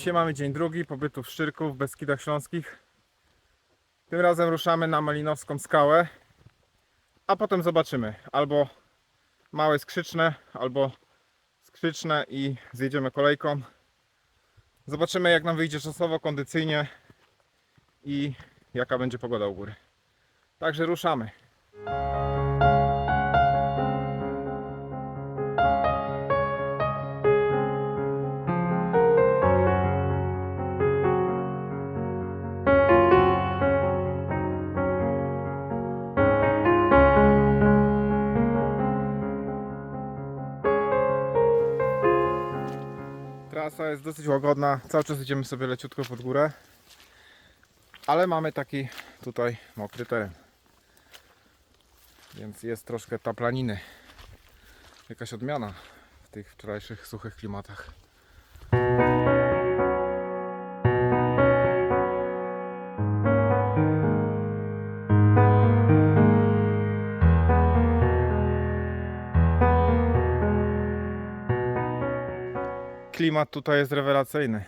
Dzisiaj mamy dzień drugi pobytu w Szczyrku w Beskidach Śląskich. Tym razem ruszamy na Malinowską skałę, a potem zobaczymy albo małe skrzyczne, albo skrzyczne i zjedziemy kolejką. Zobaczymy jak nam wyjdzie czasowo, kondycyjnie i jaka będzie pogoda u góry. Także ruszamy. Trasa jest dosyć łagodna, cały czas idziemy sobie leciutko pod górę, ale mamy taki tutaj mokry teren. Więc jest troszkę taplaniny. Jakaś odmiana w tych wczorajszych suchych klimatach. Klimat tutaj jest rewelacyjny.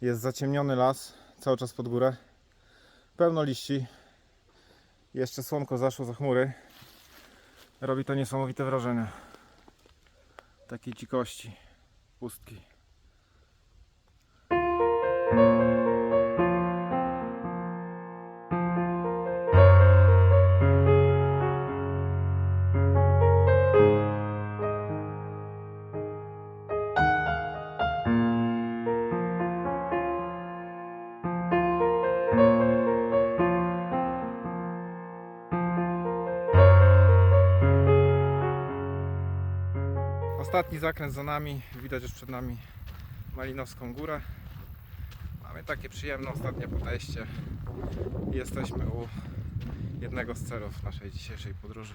Jest zaciemniony las, cały czas pod górę. Pełno liści. Jeszcze słonko zaszło za chmury. Robi to niesamowite wrażenie. Takiej cikości, pustki. Ostatni zakręt za nami, widać już przed nami Malinowską Górę. Mamy takie przyjemne ostatnie podejście. Jesteśmy u jednego z celów naszej dzisiejszej podróży.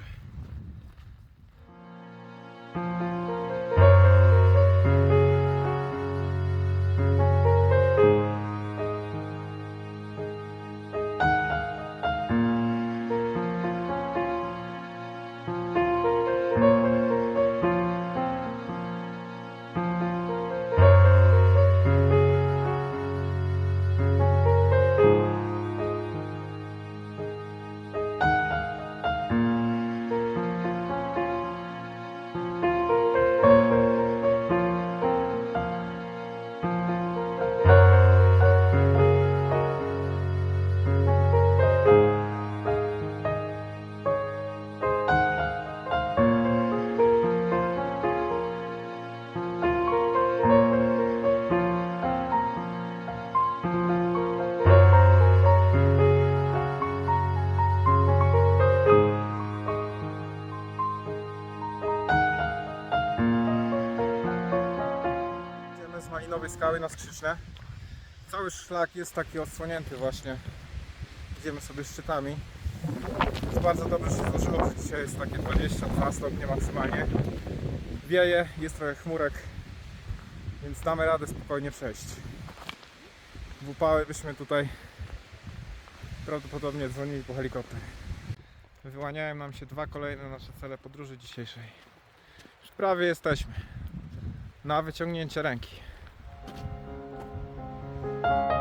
Malinowej Skały na Skrzyczne. Cały szlak jest taki odsłonięty właśnie. Idziemy sobie szczytami. Jest bardzo dobrze się złożyło, że dzisiaj jest takie 22 stopnie maksymalnie. Wieje, jest trochę chmurek, więc damy radę spokojnie przejść. W upały byśmy tutaj prawdopodobnie dzwonili po helikopter. Wyłaniają nam się dwa kolejne nasze cele podróży dzisiejszej. Już prawie jesteśmy na wyciągnięcie ręki. A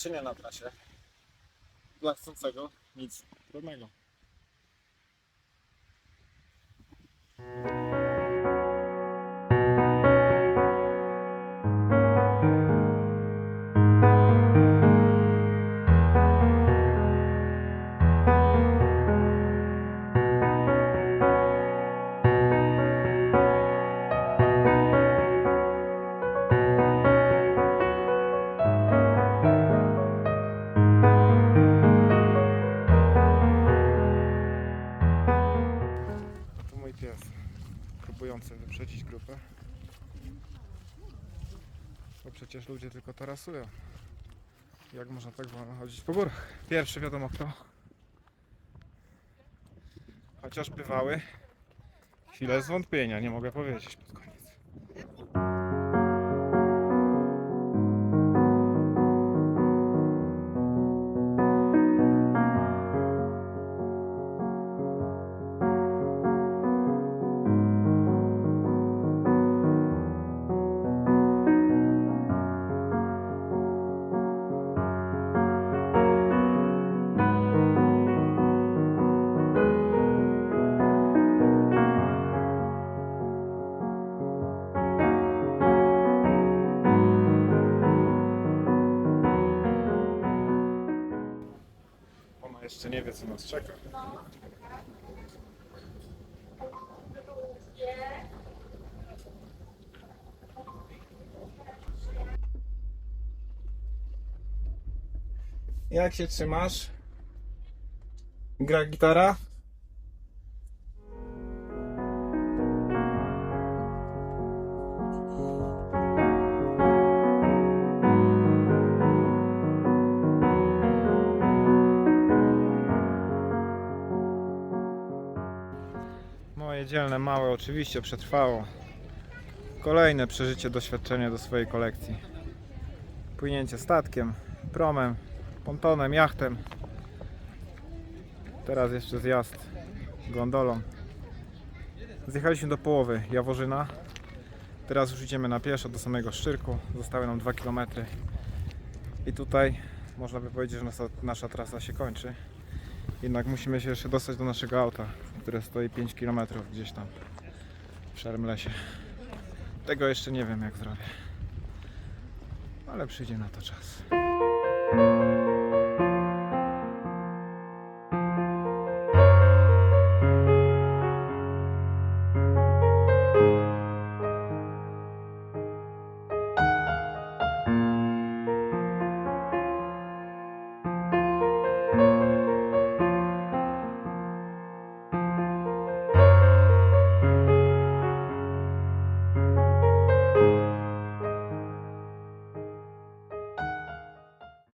cienia na trasie, dla chcącego? Nic. Trudnego. Próbujący wyprzedzić grupę. Bo przecież ludzie tylko tarasują. Jak można tak wolno chodzić po górach? Pierwszy wiadomo kto. Chociaż bywały chwile zwątpienia, nie mogę powiedzieć pod koniec. Nie wie co nas czeka. Jak się trzymasz? Gra gitara? Moje dzielne małe oczywiście przetrwało. Kolejne przeżycie, doświadczenie do swojej kolekcji. Płynięcie statkiem, promem, pontonem, jachtem. Teraz jeszcze zjazd gondolą. Zjechaliśmy do połowy Jaworzyna. Teraz już idziemy na pieszo do samego Szczyrku. Zostały nam 2 km. I tutaj można by powiedzieć, że nasza, nasza trasa się kończy. Jednak musimy się jeszcze dostać do naszego auta, które stoi 5 km gdzieś tam w szarym lesie. Tego jeszcze nie wiem jak zrobię. Ale przyjdzie na to czas.